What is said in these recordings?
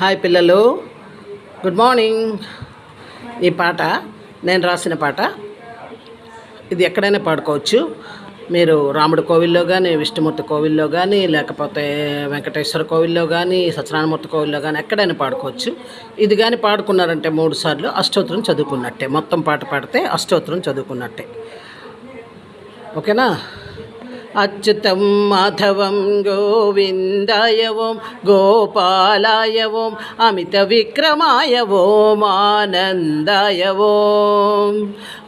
Hi పిల్లలు. Good morning ఈ పాట నేను రాసిన పాట. ఇది ఎక్కడైనా పాడుకోవచ్చు. మీరు రాముడి కోవిల్లో కానీ విష్ణుమూర్తి కోవిల్లో కానీ లేకపోతే వెంకటేశ్వర కోవిల్లో కానీ సత్యనారాయణమూర్తి కోవిల్లో కానీ ఎక్కడైనా పాడుకోవచ్చు. ఇది కానీ పాడుకున్నారంటే మూడు సార్లు అష్టోత్తరం చదువుకున్నట్టే. మొత్తం పాట పాడితే అష్టోత్తరం చదువుకున్నట్టే. ఓకేనా? అచ్యుతం మాధవం గోవిందాయ ఓం గోపాలాయ ఓం అమిత విక్రమాయ ఓం ఆనందాయ ఓం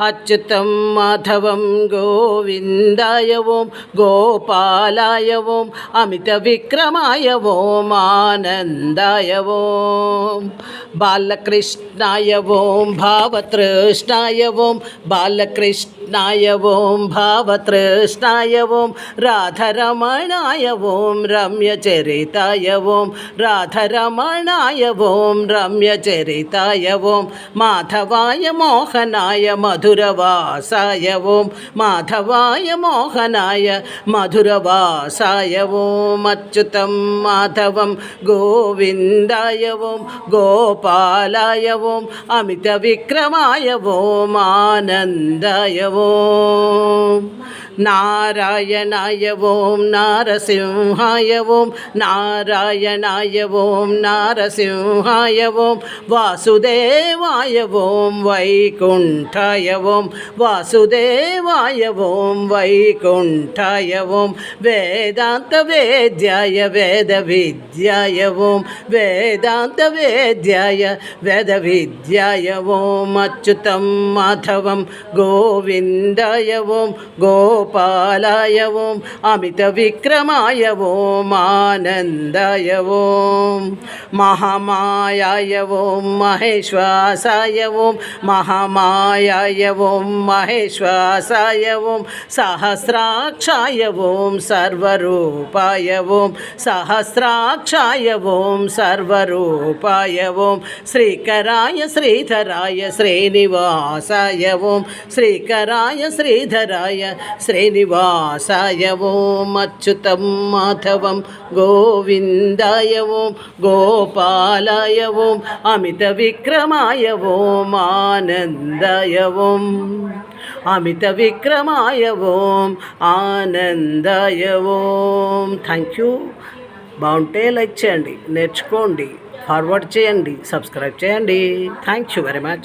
అచ్యుతం మాధవం గోవిందాయ ఓం గోపాలాయ ఓం అమిత విక్రమాయ ఓం ఆనందాయ ఓం బాలకృష్ణాయ ఓం భావతృష్ణాయ ఓం బాలకృష్ణాయ ఓం భావతృష్ణాయ ఓం రాధరమణాయ ఓం రమ్యచరితాయ ఓం రాధరమణాయ ఓం రమ్యచరితాయ ఓం మాధవాయ మోహనాయ మధురవాసాయ ఓం మాధవాయ మోహనాయ మధురవాసాయ ఓం అచ్యుతం మాధవం గోవిందాయ ఓం గోపాలాయ ఓం అమిత విక్రమాయ ఓం ఆనందాయ ఓం home. నారాయణాయ ఓం నారసింహాయ ఓం నారాయణాయ ఓం నారసింహాయ ఓం వాసుదేవాయ ఓం వైకుంఠాయ ఓం వాసుదేవాయ ఓం వైకుంఠాయ ఓం వేదాంత వేద్యాయ వేద విద్యాయ ఓం వేదాంత వేద్యాయ వేద విద్యాయ ఓం అచ్యుతం మాధవం గోవిందాయ ఓం గోపాలాయ ఓం అమిత విక్రమాయ ఓం ఆనందాయ ఓం మహామాయాయ ఓం మహేశ్వాసాయ ఓం మహామాయాయ ఓం మహేశ్వాసాయ ఓం సహస్రాక్షాయ ఓం సర్వరూపాయ ఓం సహస్రాక్షాయ ఓం సర్వరూపాయ ఓం శ్రీకరాయ శ్రీధరాయ శ్రీనివాసాయ ఓం శ్రీకరాయ శ్రీధరాయ శ్రీనివాసాయ శ్రీనివాసాయ ఓం అచ్యుతం మాధవం గోవిందాయ ఓం గోపాలాయ ఓం అమిత విక్రమాయ ఓం ఆనందాయ ఓం అమిత విక్రమాయ ఓం ఆనందాయ ఓం థ్యాంక్ యూ బాగుంటే లైక్ చేయండి నేర్చుకోండి ఫార్వర్డ్ చేయండి సబ్స్క్రైబ్ చేయండి. Thank you very much.